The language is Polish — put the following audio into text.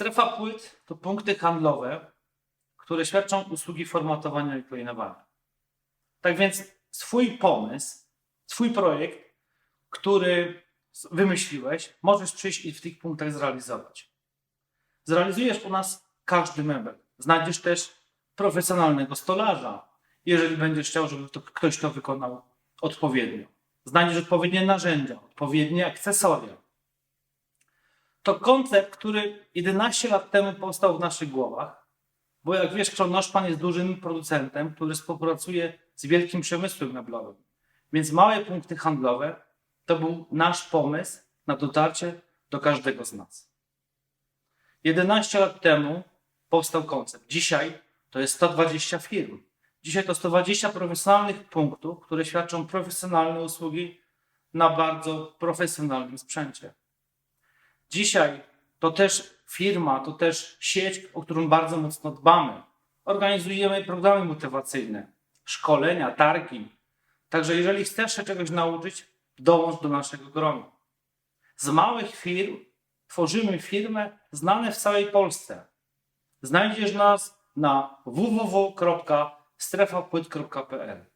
Strefa płyt to punkty handlowe, które świadczą usługi formatowania i klejnowania. Tak więc swój pomysł, swój projekt, który wymyśliłeś, możesz przyjść i w tych punktach zrealizować. Zrealizujesz u nas każdy mebel. Znajdziesz też profesjonalnego stolarza, jeżeli będziesz chciał, żeby to, ktoś to wykonał odpowiednio. Znajdziesz odpowiednie narzędzia, odpowiednie akcesoria. To koncept, który 11 lat temu powstał w naszych głowach, bo jak wiesz, Kronoszpan jest dużym producentem, który współpracuje z wielkim przemysłem meblowym. Więc małe punkty handlowe to był nasz pomysł na dotarcie do każdego z nas. 11 lat temu powstał koncept. Dzisiaj to jest 120 firm. Dzisiaj to 120 profesjonalnych punktów, które świadczą profesjonalne usługi na bardzo profesjonalnym sprzęcie. Dzisiaj to też firma, to też sieć, o którą bardzo mocno dbamy. Organizujemy programy motywacyjne, szkolenia, targi. Także jeżeli chcesz się czegoś nauczyć, dołącz do naszego grona. Z małych firm tworzymy firmy znane w całej Polsce. Znajdziesz nas na www.strefapłyt.pl.